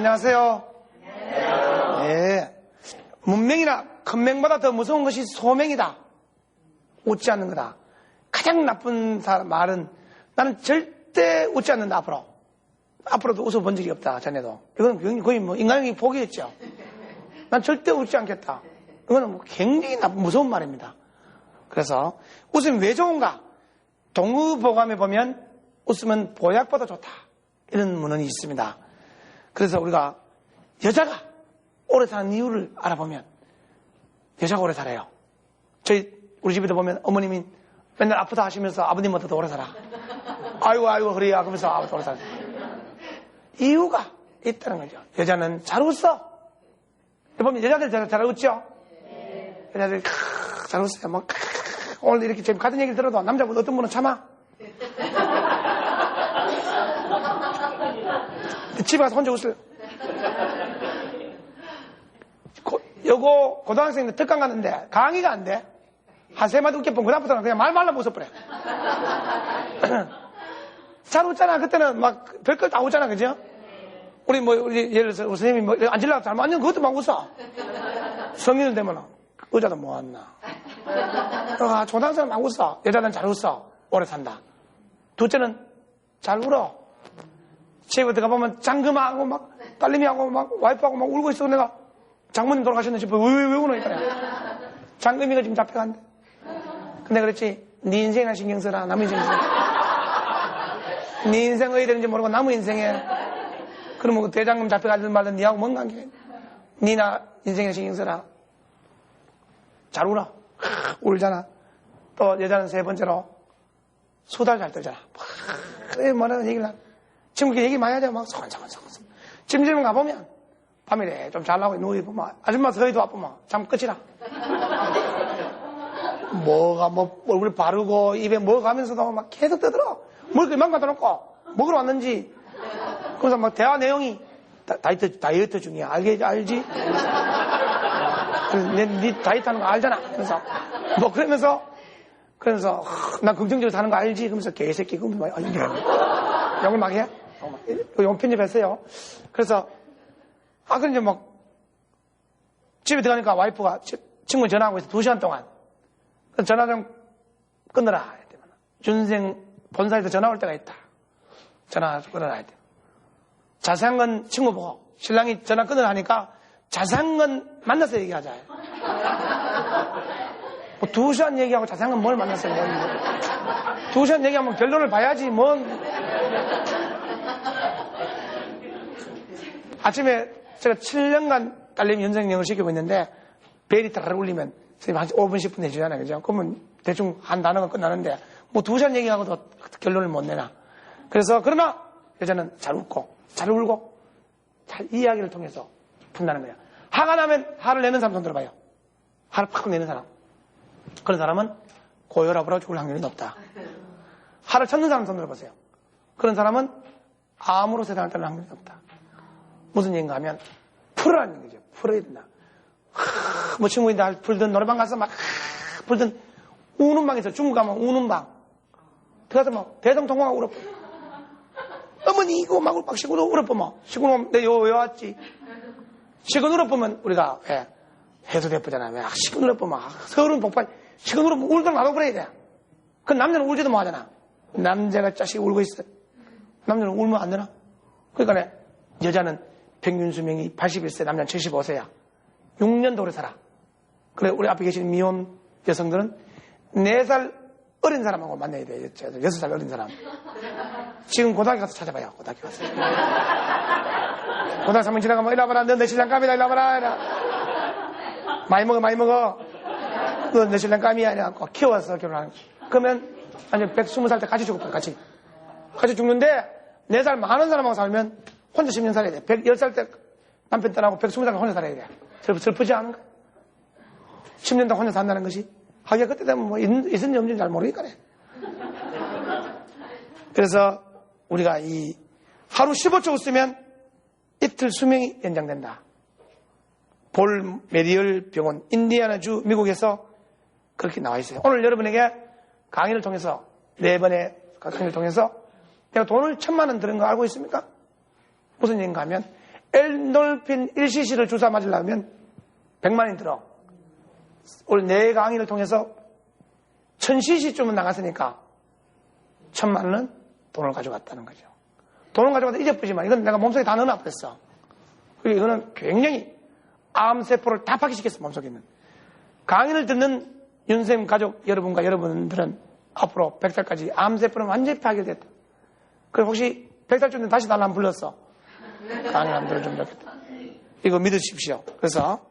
안녕하세요. 네. 문명이나 큰 맹보다 더 무서운 것이 소명이다. 웃지 않는 거다. 가장 나쁜 사람 말은 나는 절대 웃지 않는다, 앞으로. 앞으로도 웃어본 적이 없다, 전에도. 이건 거의 뭐 인간의 복이겠죠. 난 절대 웃지 않겠다. 이거는 뭐 굉장히 나쁜, 무서운 말입니다. 그래서 웃음이 왜 좋은가? 동의보감에 보면 웃으면 보약보다 좋다. 이런 문헌이 있습니다. 그래서 우리가 여자가 오래 사는 이유를 알아보면 여자가 오래 살아요. 저희 우리 집에도 보면 어머님이 맨날 아프다 하시면서 아버님보다도 오래 살아. 아이고 아이고 그래야 그러면서 아버지 오래 살아. 이유가 있다는 거죠. 여자는 잘 웃어. 보면 여자들 잘, 잘 웃죠? 여자들 크, 잘 웃어요. 뭐 크, 오늘 이렇게 지금 같은 얘기를 들어도 남자분 어떤 분은 참아. 집에 가서 혼자 웃어요. 고, 여고 고등학생인데 특강 갔는데 강의가 안 돼. 한세 마디 웃겨보면 그다음부터는 그냥 말 말라 웃어버려. 잘 웃잖아. 그때는 막 별걸 다 웃잖아. 그죠? 우리 뭐, 우리 예를 들어서 선생님이 뭐 앉으려고 잘못 앉으면 그것도 막 웃어. 성인은 되면 의자도 못 앉나. 아, 초등학생은 막 웃어. 여자는 잘 웃어. 오래 산다. 둘째는 잘 울어. 집에 들어가보면 장금하고 막 딸내미하고 막 와이프하고 막 울고 있어. 내가 장모님 돌아가셨는지 왜, 왜, 왜 우노? 이거야. 장금이가 지금 잡혀간대. 근데 그렇지. 네 인생이나 신경 써라. 남의 인생 써라. 네 인생 어디 되는지 모르고 남의 인생에 그러면 그 대장금 잡혀가든 말든 니하고 뭔 관계? 니나 인생에 신경 써라. 잘 울어. 울잖아. 또 여자는 세 번째로 수달 잘 떨잖아. 그래 뭐라는 얘기를 하 지금 그 얘기 많이 하죠. 막 소곤소곤소곤. 찜질방 가보면 밤에 좀 잘나고 누워있으면 아줌마 서희도 아프면 잠 끝이라. 뭐가 뭐 얼굴에 바르고 입에 뭐 가면서도 막 계속 떠들어. 뭘 이만 갖다 놓고 먹으러 왔는지. 그래서 막 대화 내용이 다, 이어트 다이어트 중이야. 알게 알지? 네, 네 다이어트 하는 거 알잖아. 그래서 뭐 그러면서 그러면서 난 긍정적으로 사는 거 알지? 그러면서 개새끼 그러면서 막 아니 욕을 막 해. 용 편집했어요. 그래서 아 그럼 이제 막 집에 들어가니까 와이프가 친구 전화하고 있어 두 시간 동안 전화 좀 끊어라. 준생 본사에서 전화 올 때가 있다. 전화 끊어라. 자세한 건 친구 보고 신랑이 전화 끊으라 하니까 자세한 건 만나서 얘기하자. 뭐 두 시간 얘기하고 자세한 건뭘 얘기하는 두 시간 얘기하면 결론을 봐야지 뭔 아침에 제가 7년간 딸내미 연생영을 시키고 있는데 벨이 따라 울리면 선생님 한 5분 10분 해주잖아요. 그죠? 그러면 대충 한 단어가 끝나는데 뭐두 시간 얘기하고도 결론을 못 내나. 그래서 그러나 여자는 잘 웃고 잘 울고 잘 이야기를 통해서 푼다는 거예요. 화가 나면 화를 내는 사람 손 들어봐요. 화를 팍 내는 사람. 그런 사람은 고혈압으로 죽을 확률이 높다. 화를 찾는 사람 손 들어보세요. 그런 사람은 암으로 세상을 떠날 확률이 높다. 무슨 얘기인가 하면 풀어라는 거죠. 풀어야 된다. 하, 뭐 친구인데 들 풀든 노래방 가서 막 하, 풀든 우는 방에서 중국 가면 우는 방. 들어가서 뭐 대성통화가 울어보 어머니 이거 막 울박 시골 울어보면 시골 내요 왜 왔지? 시골 울어보면 우리가 왜 해도 대표잖아요 왜 시골 울어보면 아, 서울은 복발. 시골 울어보면 울던 나도 그래야 돼 그 남자는 울지도 못하잖아. 남자가 자식이 울고 있어. 남자는 울면 안 되나? 그러니까 여자는 평균 수명이 81세, 남자는 75세야. 6년 도 오래 살아. 그래, 우리 앞에 계신 미혼 여성들은 4살 어린 사람하고 만나야 돼. 6살 어린 사람. 지금 고등학교 가서 찾아봐요. 고등학교 가서. 고등학교 한번 지나가면 이리 와봐라. 너내 신랑 감이다. 이리 와봐라. 이리 많이 먹어, 많이 먹어. 너내 신랑 감이야. 이래갖고 키워서 결혼하는. 그러면 아니 120살 때 같이 죽을 거야. 같이. 같이 죽는데 4살 많은 사람하고 살면 혼자 10년 살아야 돼. 110살 때 남편 떠나고 120살 혼자 살아야 돼. 슬프 지 않은가? 10년 동안 혼자 산다는 것이. 하기가 그때 되면 뭐 있는지 없는지 잘 모르니까 그래. 그래서 우리가 이 하루 15초 웃으면 이틀 수명이 연장된다. 볼 메디얼 병원 인디아나주 미국에서 그렇게 나와 있어요. 오늘 여러분에게 강의를 통해서 네 번의 강의를 통해서 내가 돈을 천만 원 들은 거 알고 있습니까? 무슨 얘기인가 하면 엘놀핀 1cc를 주사 맞으려면 100만 원 들어. 오늘 내 강의를 통해서 1000cc쯤은 나갔으니까 천만 원은 돈을 가져갔다는 거죠. 돈을 가져가다 잊어버리지만 이건 내가 몸속에 다 넣어놔버렸어. 그리고 이거는 굉장히 암세포를 다 파괴시켰어, 몸속에 있는. 강의를 듣는 윤쌤 가족 여러분과 여러분들은 앞으로 100살까지 암세포는 완전히 파괴됐다. 그럼 혹시 100살 쯤 다시 날안 불렀어. 강의 안 들어주면 좋겠다. 이거 믿으십시오. 그래서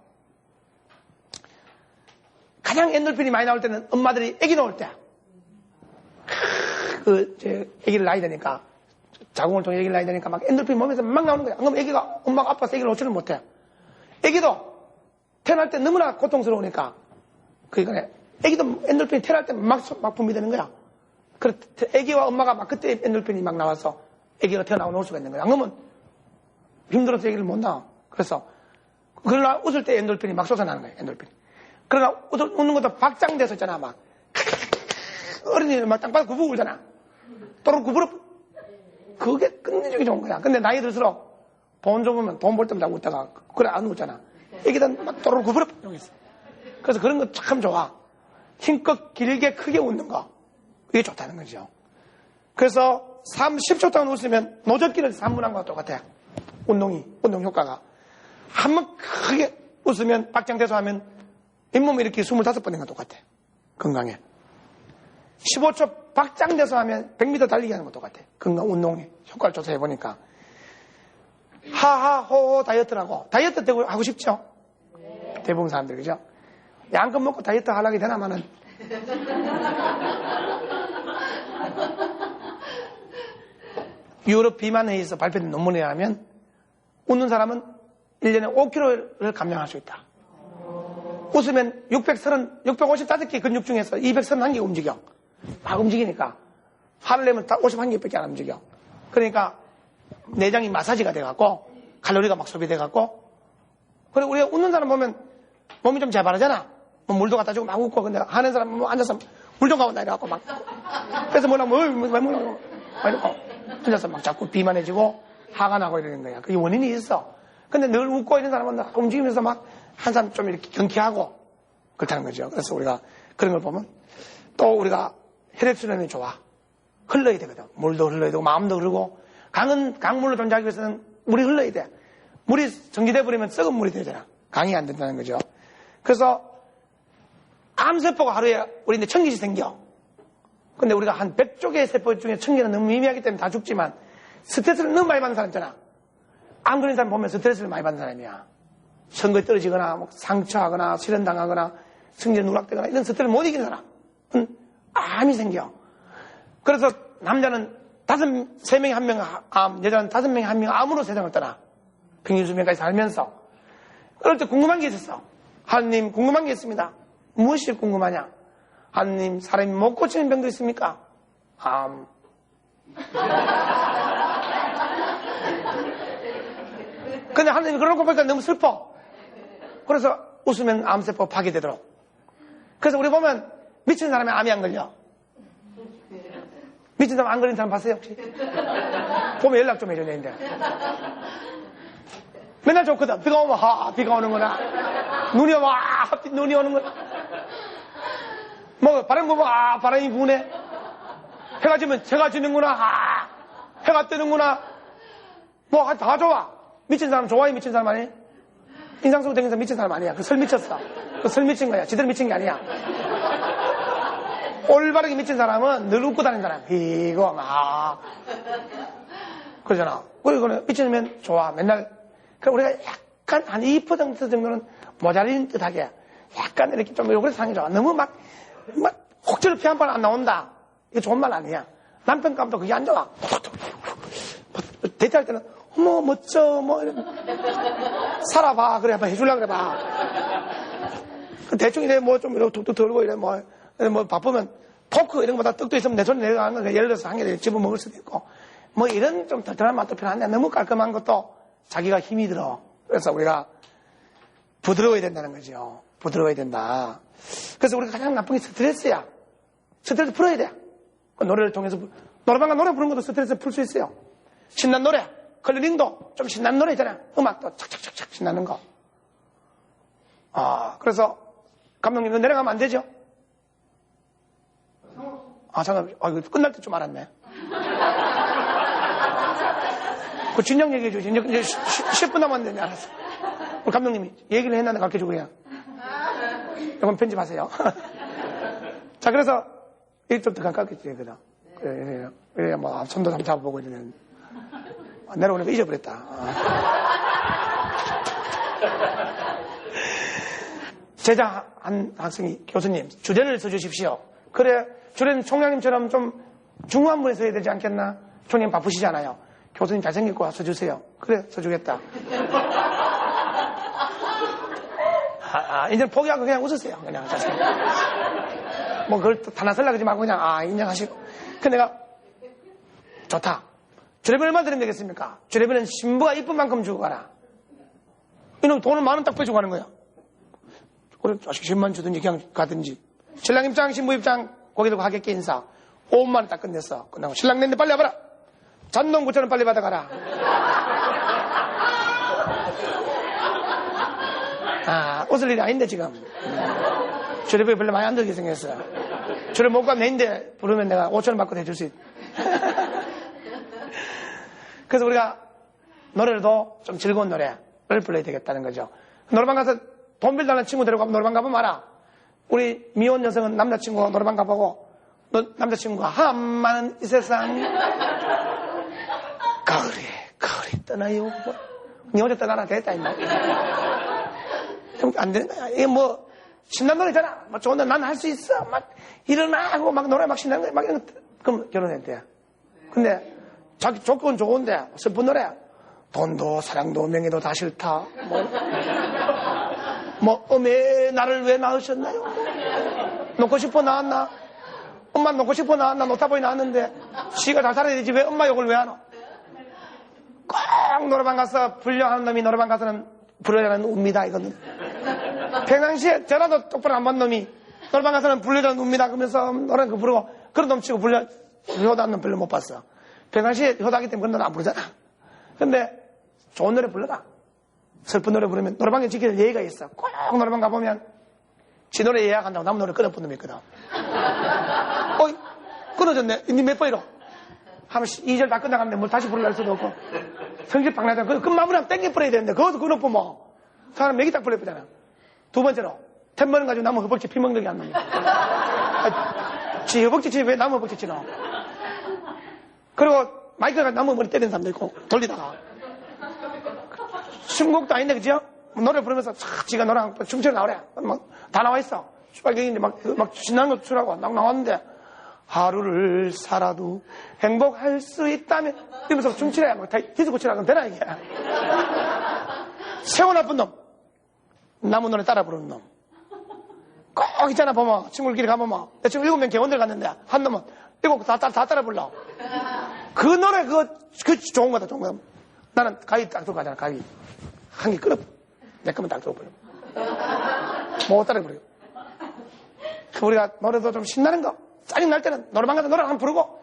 가장 엔돌핀이 많이 나올 때는 엄마들이 아기 나올 때. 그, 제, 아기를 낳아야 되니까, 자궁을 통해 아기를 낳아야 되니까 막 엔돌핀 몸에서 막 나오는 거야. 그럼 아기가 엄마가 아파서 아기를 놓지를 못해. 아기도 태어날 때 너무나 고통스러우니까, 그러니까 아기도 엔돌핀이 태어날 때 막, 막 분비되는 거야. 그래, 아기와 엄마가 막 그때 엔돌핀이 막 나와서 아기가 태어나고 올 수가 있는 거야. 안 그러면 힘들어서 아기를 못 낳아. 그래서, 그러나 웃을 때 엔돌핀이 막 솟아나는 거야, 엔돌핀이. 그러나 웃는 것도 박장돼서 있잖아, 막. 어린이들 막 땅바닥 구부고 울잖아. 또르 구부러. 그게 끝내주기 좋은 거야. 근데 나이 들수록 돈 줘보면 돈 벌 때마다 웃다가 그래 안 웃잖아. 애기들 막 또르 구부러. 그래서 그런 거 참 좋아. 힘껏 길게 크게 웃는 거. 이게 좋다는 거죠. 그래서 3, 10초 동안 웃으면 노젓기를 3분한 것과 똑같아. 운동이, 운동 효과가. 한 번 크게 웃으면 박장돼서 하면 잇몸 이렇게 25번인가 똑같아. 건강에. 15초 박장돼서 하면 100m 달리기 하는 것 똑같아. 건강 운동에 효과를 조사해보니까. 하하호호 다이어트라고. 다이어트 되고 하고 싶죠? 대부분 사람들, 그죠? 양껏 먹고 다이어트 하려게 되나마는. 유럽 비만 회의에서 발표된 논문에 의하면 웃는 사람은 1년에 5kg를 감량할 수 있다. 웃으면 630, 655개 근육 중에서 231개 움직여. 막 움직이니까. 화를 내면 다 51개밖에 안 움직여. 그러니까 내장이 마사지가 돼갖고 칼로리가 막 소비돼갖고 그리고 우리가 웃는 사람 보면 몸이 좀 재발하잖아. 뭐 물도 갖다 주고 막 웃고 근데 하는 사람 뭐 앉아서 물 좀 가온다 이래갖고 막 그래서 뭐라 뭐왜 뭐라고 막 이러고 앉아서 막 자꾸 비만해지고 화가 나고 이러는 거야. 그게 원인이 있어. 근데 늘 웃고 있는 사람은 움직이면서 막 한 사람 좀 이렇게 경쾌하고 그렇다는 거죠. 그래서 우리가 그런 걸 보면 또 우리가 혈액순환이 좋아. 흘러야 되거든. 물도 흘러야 되고 마음도 흐르고 강은 강물로 존재하기 위해서는 물이 흘러야 돼. 물이 정지돼 버리면 썩은 물이 되잖아. 강이 안 된다는 거죠. 그래서 암세포가 하루에 우리 이제 천 개씩 생겨. 근데 우리가 한 100쪽의 세포 중에 천 개는 너무 미미하기 때문에 다 죽지만 스트레스를 너무 많이 받는 사람 있잖아. 암 걸린 사람 보면 스트레스를 많이 받는 사람이야. 선거에 떨어지거나 뭐 상처하거나 실현당하거나 승진 누락되거나 이런 스트레스를 못 이기는 사람. 은 암이 생겨. 그래서 남자는 다섯, 세 명에 한명 암, 여자는 다섯 명에 한명 암으로 세상을 떠나. 평균 수명까지 살면서. 그럴 때 궁금한 게 있었어. 하느님, 궁금한 게 있습니다. 무엇이 궁금하냐? 하느님, 사람이 못 고치는 병도 있습니까? 암. 근데 하느님이 그러고 보니까 너무 슬퍼. 그래서 웃으면 암세포 파괴되도록. 그래서 우리 보면 미친 사람이 암이 안 걸려. 미친 사람 안 걸린 사람 봤어요, 혹시? 보면 연락 좀 해줘야 되는데. 맨날 좋거든. 비가 오면, 하, 비가 오는구나. 눈이 오면, 아, 눈이 오는구나. 뭐, 바람 보면, 아, 바람이 부네. 해가 지면, 해가 지는구나. 아, 해가 뜨는구나. 뭐, 다 좋아. 미친 사람 좋아해, 미친 사람 아니? 인상 쓰고 다니는 사람 미친 사람 아니야. 그 설 미쳤어. 그 설 미친 거야. 지들 미친 게 아니야. 올바르게 미친 사람은 늘 웃고 다니는 사람. 이거, 막. 그러잖아. 그리고 미치면 좋아. 맨날. 그 우리가 약간 한 2% 정도는 모자린 듯하게 약간 이렇게 좀 요구를 상이 좋아. 너무 막, 막, 혹자로 피한 번 안 나온다. 이거 좋은 말 아니야. 남편 감도 그게 안 좋아. 대체할 때는, 어머, 멋져, 뭐, 이런. 살아봐. 그래, 한번 해줄라 그래 봐. 대충 이래, 뭐, 좀, 이렇게 툭툭 들고 이래, 뭐, 뭐, 바쁘면, 포크 이런 거보다 떡도 있으면 내 손에 내려가는 거 예를 들어서 한 개 집어 먹을 수도 있고, 뭐, 이런 좀 털털한 맛도 필요한데, 너무 깔끔한 것도 자기가 힘이 들어. 그래서 우리가 부드러워야 된다는 거죠. 부드러워야 된다. 그래서 우리가 가장 나쁜 게 스트레스야. 스트레스 풀어야 돼. 그 노래를 통해서 노래방가 노래 부르는 것도 스트레스 풀 수 있어요. 신난 노래, 클리닝도 좀 신난 노래 있잖아요. 음악도 착착착착 신나는 거. 아, 그래서 감독님 은 내려가면 안 되죠? 아, 잠깐, 아, 이거 끝날 때 좀 알았네. 그 진영 얘기해 주지. 이제, 이제 10, 분 남았는데, 알았어. 우리 감독님이 얘기를 했는데 가르쳐 주고 그냥. 이건 편집하세요. 자, 그래서, 좀더 가깝겠지, 그다. 그래, 그래, 뭐, 손도 한번 잡아보고 이러는. 아, 내려오니까 잊어버렸다. 아. 제자 한 학생이 교수님 주제를 써주십시오. 그래 주례는 총장님처럼 좀 중요한 분에 써야 되지 않겠나? 총장님 바쁘시잖아요. 교수님 잘생겼고 써주세요. 그래 써주겠다. 아, 아, 이제 포기하고 그냥 웃으세요. 그냥 잘생겼 뭐 그걸 다나 설라 그러지 말고 그냥 아 인정하시고. 그 내가 좋다. 주례비 얼마 드리면 되겠습니까? 주례비는 신부가 이쁜 만큼 주고 가라. 이놈 돈을 만 원 딱 빼주고 가는 거야. 그래, 자식 10만 주든지 그냥 가든지. 신랑 입장, 신부 입장, 거기도 하객기 인사. 5만 원 딱 끝냈어. 끝나고 신랑 냈는데 빨리 와봐라. 잔돈 9천 원 빨리 받아가라. 아, 웃을 일이 아닌데 지금. 주례비 별로 많이 안 들게 생겼어. 주례 못 가면 내인데 부르면 내가 5천 원 받고 대줄 수 있. 그래서 우리가 노래도 좀 즐거운 노래를 불러야 되겠다는 거죠. 노래방 가서 돈 빌달라는 친구 데리고 가면 노래방 가보면 알아. 우리 미혼 여성은 남자친구가 노래방 가보고 너, 남자친구가 한많은 이 세상 가을에 가을이 떠나요. 뭐, 니 혼자 떠나라 됐다 임마. 안 되는 거야. 이게 뭐 신난 노래잖아. 뭐 좋은데 난 할 수 있어. 막 일어나 하고 막 노래 막 신나는 거야. 막 이런 거 그럼 결혼했대. 근데 자기 조건 좋은데 슬픈 노래. 돈도 사랑도 명예도 다 싫다. 뭐, 뭐 어메 나를 왜 낳으셨나요? 놓고 싶어 나왔나? 엄마 놓고 싶어 나왔나? 놓다보이 나왔는데 시가 잘 살아야 되지 왜 엄마 욕을 왜 하노? 꼭 노래방 가서 불량하는 놈이 노래방 가서는 불려자는 웁니다 이거는 평상시에 전화도 똑바로 안 받는 놈이 노래방 가서는 불려자는 웁니다 그러면서 노래 그 부르고 그런 놈 치고 불려 효도하는 놈 별로 못 봤어 평상시에 효도하기 때문에 그런 놈안 부르잖아. 근데 좋은 노래 불러라. 슬픈 노래 부르면 노래방에 지키는 예의가 있어. 꼭 노래방 가보면 지 노래 예약한다고 남 노래 끊어본 놈이 있거든. 어이 끊어졌네. 니몇 번이로? 하면 2절 다 끝나갔는데 뭘 다시 부르려 할 수도 없고. 성질 박나잖아. 그, 그 마무리하면 땡겨 뿌려야 되는데 그것도 끊어보면 뭐. 사람 맥이 딱 뿌려보잖아. 두 번째로 템버는 가지고 나무 허벅지 피멍들게 안 아, 지 허벅지 치왜 나무 허벅지 치노 그리고 마이크가 나무 머리 때리는 사람도 있고 돌리다가. 순곡도 아닌데 그죠? 노래 부르면서 싹 지가 노랑 춤춰 나오래. 막 다 나와 있어. 수박경인데 막, 막 신나는 거 추라고 막 나왔는데 하루를 살아도 행복할 수 있다면 이러면서 춤추래 막 디스코 그럼 되나 이게? 세워 나쁜 놈. 나무 노래 따라 부르는 놈. 꼭 있잖아 보면 친구들끼리 가보면 내 친구 일곱 명 개원들 갔는데 한 놈은 일곱 다, 다, 다 따라 불러 그 노래 그거 그 좋은 거다 좋은 거다 나는 가위 딱 들고 가잖아 가위 한 개 끊어 내 거면 딱 들어버려 못 따라 부려 그 우리가 노래도 좀 신나는 거 짜증 날 때는 노래방 가서 노래 한번 부르고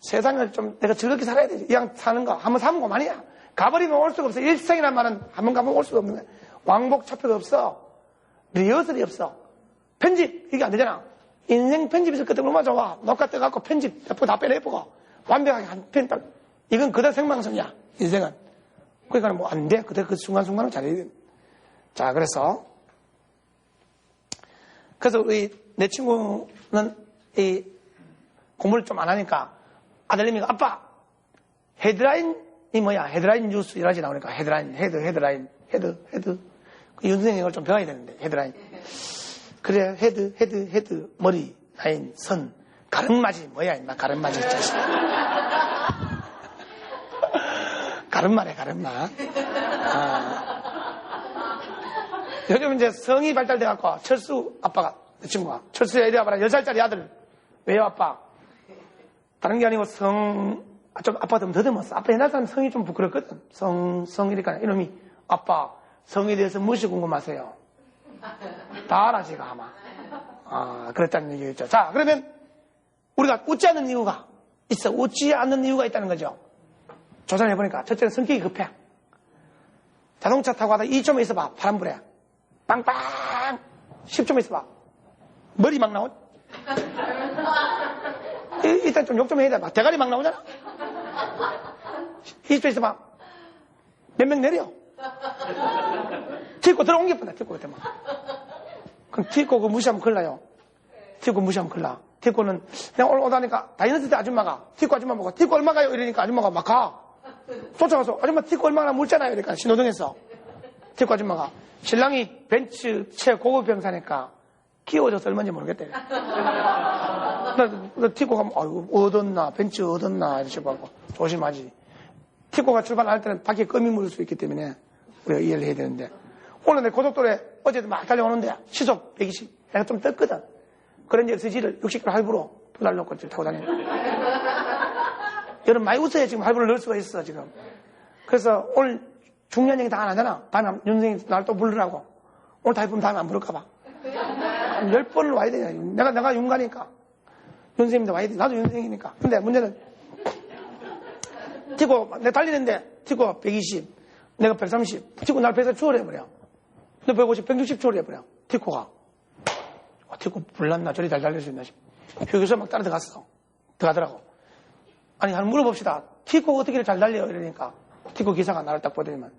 세상을 좀 내가 즐겁게 살아야 되지. 이왕 사는 거 한번 사면 그만이야. 가버리면 올 수가 없어. 일생이란 말은 한 번 가면 올 수가 없는 거야. 왕복 차표도 없어. 리허설이 없어. 편집 이게 안 되잖아. 인생 편집에서 그때 얼마나 좋아. 녹화 떠갖고 편집 몇번다 빼내보고 완벽하게 한편 딱. 이건 그대로 생방송이야. 인생은. 그러니까 뭐 안 돼. 그대 그 순간순간을 잘해야 돼. 자 그래서 그래서 우리 내 친구는 이 공부를 좀 안 하니까 아들님이 아빠 헤드라인이 뭐야 헤드라인 뉴스 여러 가지 나오니까 헤드라인 헤드 헤드라인 헤드 헤드 그 윤선생 이걸 좀 배워야 되는데 헤드라인 그래 헤드 헤드 헤드 머리 라인 선 가름맞이 뭐야 임마 가름맞이 자식 가름마래 가름마 아. 요즘 이제 성이 발달돼 갖고 철수 아빠가 내 친구가 철수야 이리 와봐라 10살짜리 아들 왜요 아빠 다른 게 아니고 성, 아, 좀 아빠가 좀 더듬었어. 아빠 옛날 사람 성이 좀 부끄럽거든. 성, 성이니까 이놈이 아빠 성에 대해서 무엇이 궁금하세요? 다 알아, 지가 아마. 아, 그랬다는 얘기겠죠. 자, 그러면 우리가 웃지 않는 이유가 있어. 웃지 않는 이유가 있다는 거죠. 조사해보니까 첫째는 성격이 급해. 자동차 타고 가다 2초만 있어봐. 바람 불에. 빵빵! 10초만 있어봐. 머리 막 나오. 이- 일단 좀 욕 좀 해야 돼. 막 대가리 막 나오잖아. 20초 있어봐. 몇 명 내려. 튀고 들어옮겨 뻔다. 튀고 그때 막. 그럼 튀고 그 무시하면 큰일 나요. 튀고 무시하면 큰일 나. 튀고는 내가 오늘 오다니까 다이너스 때 아줌마가 튀고 아줌마 보고 튀고 얼마 가요? 이러니까 아줌마가 막 가. 쫓아가서 아줌마 튀고 얼마나 물잖아요. 이러니까 신호등에서 튀고 아줌마가 신랑이 벤츠 최고급 병사니까 끼워줘서 얼마인지 모르겠대. 나, 나 튀고 가면 아이고 얻었나 벤츠 얻었나 이렇게 하고 조심하지. 튀고가 출발할 때는 밖에 껌이 물을 수 있기 때문에 우리가 이해를 해야 되는데 오늘 내 고속도로에 어제도 막 달려오는데 시속 120 내가 좀 떴거든. 그런지 SG를 60km 할부로 두달 놓고 타고 다니는 여러분 많이 웃어야 지금 할부를 넣을 수가 있어 지금. 그래서 오늘 중요한 얘기 다 안 하잖아. 다음에 윤생이 날 또 부르라고. 오늘 다 해보면 다음에 안 부를까봐. 한열 번을 와야 되냐. 내가, 내가 윤가니까. 윤생님도 와야 돼. 나도 윤생이니까. 근데 문제는 티고, 내가 달리는데 티고 120, 내가 130, 티고 날140 추월해버려. 너 150, 160 추월해버려. 티코가. 어, 티코 불났나 저리 잘 달릴 수 있나 싶어. 휴게소 막 따라 들어갔어. 들어가더라고. 아니, 한번 물어봅시다. 티코 어떻게 잘 달려? 이러니까. 티코 기사가 나를 딱 보더니만.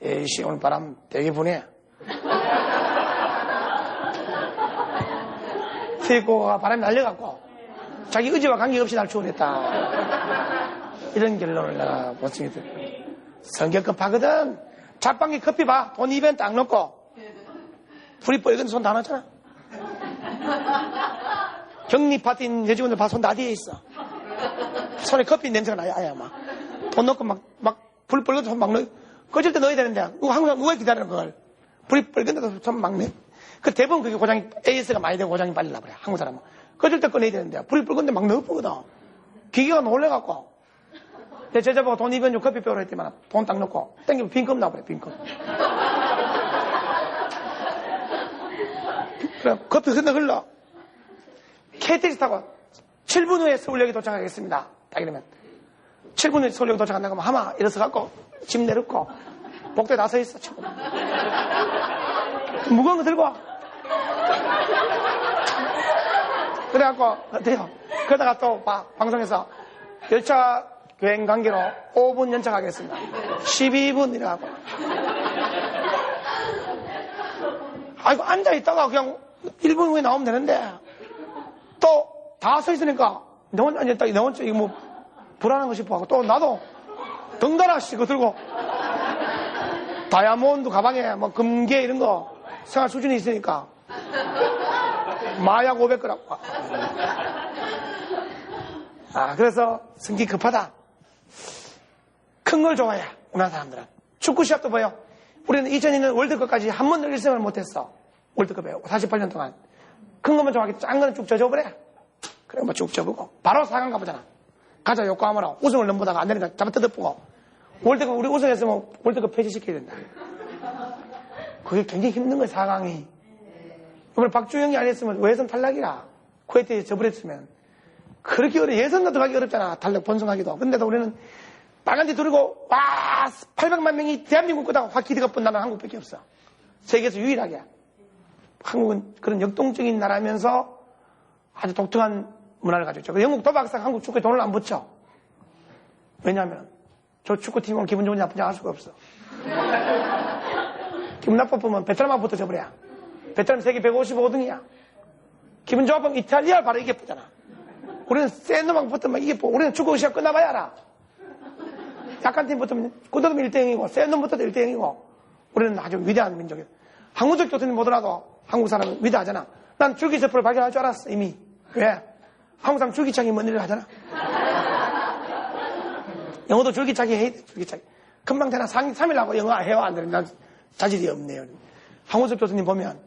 에이씨, 오늘 바람 되게 부네. 티코가 바람이 날려갖고 자기 의지와 관계없이 날 추월했다. 이런 결론을 내가 못쓰게 돼. 성격 급하거든. 자판기 커피 봐. 돈 200원 딱 넣고. 불이 뻘건 손다 넣잖아. 격리 파티인 여직원들 봐. 손 다 뒤에 있어. 손에 커피 냄새가 나야, 아야, 막. 돈 넣고 막, 막, 불 뻘건 손막 넣어. 꺼질 때 넣어야 되는데, 항상 누가 기다리는 그걸. 불이 뻘건데도 손막 넣어. 그 대부분 그게 고장이, AS가 많이 되고 고장이 빨리 나버려. 한국 사람은. 꺼질 때 꺼내야 되는데, 불이 뻘건데 막 넣어보거든. 기계가 놀래갖고. 내 제자보고 돈 200원 좀 커피 빼오라 했더만 돈 딱 넣고 땡기면 빈컵 나버려 빈컵 그래 커피 흘러 흘러 KTX 타고 7분 후에 서울역에 도착하겠습니다. 딱 이러면. 7분 후에 서울역에 도착한다고 하면 하마! 일어서 갖고 짐 내놓고 복도에 나서 있어 지금 무거운 거 들고 와. 그래갖고 어때요? 그러다가 또 봐, 방송에서 열차 여행 관계로 5분 연착하겠습니다. 12분 이라고. 아이고, 앉아 있다가 그냥 1분 후에 나오면 되는데, 또 다 서 있으니까, 너 혼자 앉아있다, 너 혼자 이거 뭐, 불안한 거 싶어 하고, 또 나도 덩달아 씨, 그거 들고, 다이아몬드 가방에 뭐 금괴 이런 거 생활 수준이 있으니까, 마약 500g. 아, 그래서 성기 급하다. 큰 걸 좋아해, 우리나라 사람들은. 축구 시합도 보여. 우리는 2002년 월드컵까지 한 번도 1승을 못했어. 월드컵에 48년 동안. 큰 것만 좋아하기 짠 거는 쭉 져줘버려. 그래, 뭐쭉 져보고. 바로 4강 가보잖아. 가자, 요코하마라. 우승을 넘보다가 안 되니까 잡아 뜯어보고. 월드컵, 우리 우승했으면 월드컵 폐지시켜야 된다. 그게 굉장히 힘든 거야, 4강이. 이번에 박주영이 안 했으면 외선 탈락이라. 쿠웨이트에 져버렸으면. 그렇게 어려 예선도 들어가기 어렵잖아. 달력 번성하기도. 근데도 우리는 빨간지 두르고 와 800만 명이 대한민국 거다 확 기대가 뻔나는 한국밖에 없어. 세계에서 유일하게. 한국은 그런 역동적인 나라면서 아주 독특한 문화를 가지고 있죠. 영국 도박상 한국 축구에 돈을 안 붙여. 왜냐하면 저 축구팀은 기분 좋은지 나쁜지 알 수가 없어. 기분 나쁘면 베트남하부터 져버려. 베트남 세계 155등이야. 기분 좋아보면 이탈리아 바로 이겨보잖아. 우리는 센 놈하고 붙으면 뭐, 우리는 축구 시합 끝나봐야 알아. 약한 팀 붙으면, 굳어도 1등이고, 센놈 붙어도 1등이고, 우리는 아주 위대한 민족이야. 한국적 조선이 못하나도 한국 사람은 위대하잖아. 난 줄기세포를 발견할 줄 알았어, 이미. 왜? 한국 사람 줄기차기 뭔 일을 하잖아. 영어도 줄기차기 해, 줄기차기. 금방 되나 3, 3일 하고 영어 해와 안 되는 난 자질이 없네요. 한국적 교수님 보면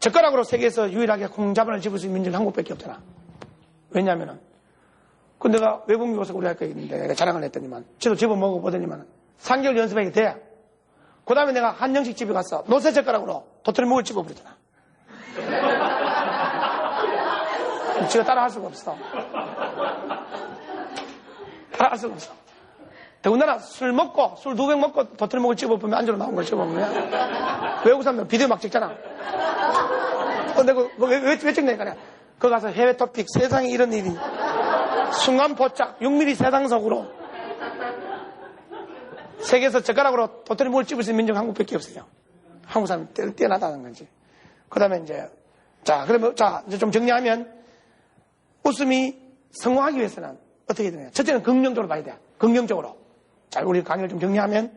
젓가락으로 세계에서 유일하게 콩자반을 집을 수 있는 민족이 한국밖에 없잖아. 왜냐면은 그 내가 외국 미국에서 우리 학교에 있는데 내가 자랑을 했더니만 저도 집어 먹어보더니만 3개월 연습하게 돼. 그 다음에 내가 한정식 집에 가서 노새 젓가락으로 도토리 묵을 집어버리잖아. 제가 따라 할 수가 없어. 할 수가 없어. 더군다나 술 먹고, 술 두 병 먹고 도토리 먹을 집어보면 안주로 나온 걸 집어보면 외국 사람들 비디오 막 찍잖아. 근데 그, 그 왜, 왜, 왜 찍냐니까. 거 가서 해외 토픽, 세상에 이런 일이. 순간 포착, 6mm 세상 속으로. 세계에서 젓가락으로 도토리 먹을 집을 수 있는 민족 한국밖에 없어요. 한국 사람이 뛰- 뛰어나다는 거지. 그 다음에 이제, 자, 그러면, 자, 이제 좀 정리하면, 웃음이 성공하기 위해서는 어떻게 되냐. 첫째는 긍정적으로 봐야 돼. 긍정적으로. 자, 우리 강의를 좀 정리하면,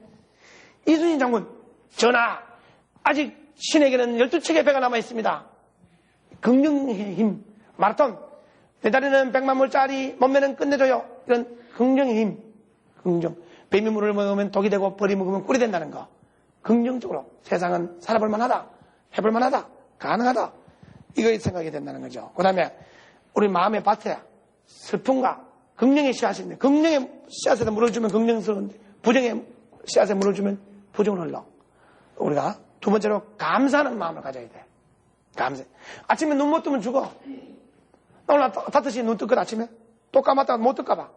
이순신 장군, 전하, 아직 신에게는 12척의 배가 남아 있습니다. 긍정의 힘, 마라톤, 내 다리는 100만 물짜리, 몸매는 끝내줘요. 이런 긍정의 힘, 긍정. 뱀이 물을 먹으면 독이 되고 벌이 먹으면 꿀이 된다는 거. 긍정적으로 세상은 살아볼 만하다, 해볼 만하다, 가능하다. 이거 생각이 된다는 거죠. 그 다음에 우리 마음의 밭에 슬픔과 긍정의 씨앗이 있는데 긍정의 씨앗에다 물어주면 긍정스러운데 부정의 씨앗에 물어주면 부정을 흘러. 우리가 두 번째로 감사하는 마음을 가져야 돼. 감사. 아침에 눈 못 뜨면 죽어. 나 오늘 5시에 눈 뜨거든 아침에. 또 감았다가 못 뜰까 봐.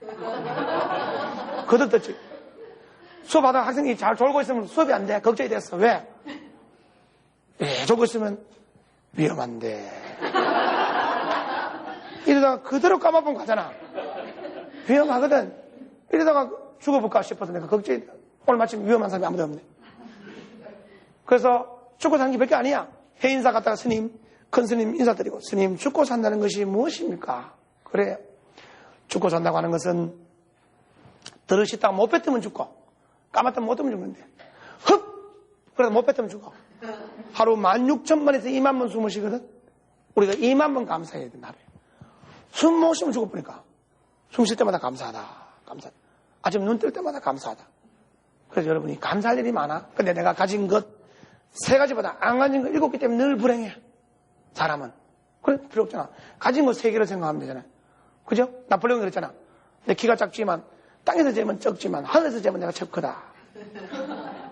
거듭 떴지. 수업하다가 학생이 잘 졸고 있으면 수업이 안 돼. 걱정이 됐어. 왜? 예, 졸고 있으면 위험한데. 이러다가 그대로 까먹으면 가잖아. 위험하거든. 이러다가 죽어볼까 싶어서 내가 걱정이 돼. 오늘 마침 위험한 사람이 아무도 없네. 그래서 죽고 사는 게몇개 아니야. 해인사 갔다가 스님, 큰 스님 인사드리고, 스님, 죽고 산다는 것이 무엇입니까? 그래. 죽고 산다고 하는 것은, 들을 씻다가 못 뱉으면 죽고, 까맣다면 못 뜨면 죽는데, 흡! 그래서 못 뱉으면 죽어. 하루 16,000번에서 2만 번 숨을 쉬거든? 우리가 2만 번 감사해야 된다. 숨 못 쉬면 죽어버리니까. 숨 쉴 때마다 감사하다. 감사. 아침 눈 뜰 때마다 감사하다. 그래서 여러분이 감사할 일이 많아. 근데 내가 가진 것 세 가지보다 안 가진 거 일곱 개 때문에 늘 불행해. 사람은. 그래 필요 없잖아. 가진 거세 개를 생각하면 되잖아요. 그죠? 나폴레옹이 그랬잖아. 내 키가 작지만 땅에서 재면 적지만 하늘에서 재면 내가 척 크다.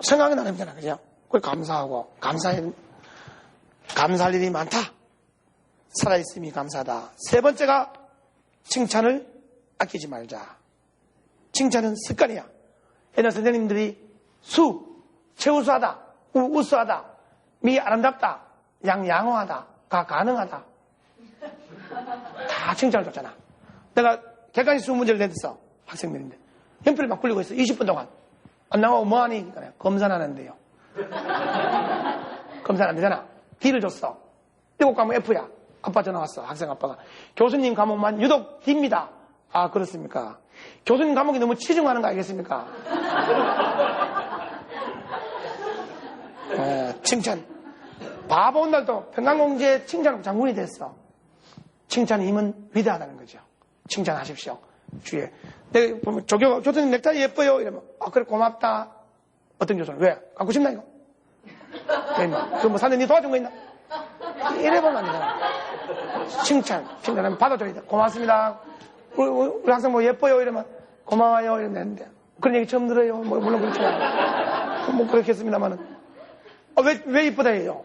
생각이 나는 거잖아. 그죠? 그걸 감사하고 감사해 감사할 일이 많다. 살아있음이 감사하다. 세 번째가 칭찬을 아끼지 말자. 칭찬은 습관이야. 옛날 선생님들이 수, 최우수하다, 우, 우수하다, 미 아름답다, 양 양호하다, 가 가능하다. 다 칭찬을 줬잖아. 내가 객관식 수업 문제를 냈어. 학생들인데. 연필을 막 굴리고 있어. 20분 동안. 안 나오고 뭐하니? 검사하는데요. 검사 안 되잖아. D를 줬어. 일곱 과목 F야. 아빠 전화 왔어. 학생 아빠가. 교수님 과목만 유독 D입니다. 아, 그렇습니까? 교수님 과목이 너무 치중하는 거 알겠습니까? 에, 칭찬. 바보 온 날도 평강공주의 칭찬 장군이 됐어. 칭찬의 힘은 위대하다는 거죠. 칭찬하십시오. 주에. 내가 보면 조교, 교수님 넥타이 예뻐요. 이러면, 아, 그래, 고맙다. 어떤 교수는, 왜? 갖고 싶나, 이거? 그뭐 사는 니 도와준 거 있나? 이래 보면 안 되잖아. 칭찬. 칭찬하면 받아줘야 돼. 고맙습니다. 우리, 우리, 학생 뭐 예뻐요. 이러면, 고마워요. 이러면 되는데. 그런 얘기 처음 들어요. 뭐, 물론 그렇지만. 뭐, 그렇겠습니다만은. 어, 왜, 왜 이쁘다 해요?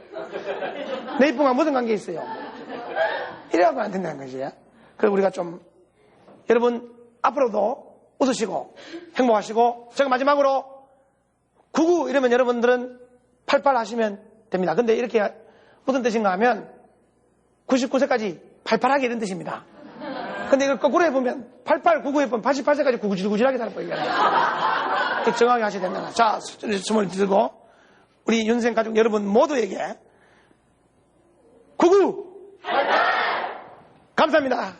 내 이쁨과 무슨 관계 있어요? 이래가면 안 된다는 거지. 그래서 우리가 좀, 여러분, 앞으로도 웃으시고, 행복하시고, 제가 마지막으로, 구구 이러면 여러분들은 팔팔 하시면 됩니다. 근데 이렇게 무슨 뜻인가 하면, 99세까지 팔팔하게 이런 뜻입니다. 근데 이걸 거꾸로 해보면, 88, 99 해보면 88세까지 구구질구질하게 살 거예요. 정확히 하셔야 된다. 자, 숨을 들고, 우리 윤생 가족 여러분 모두에게 구구 감사합니다.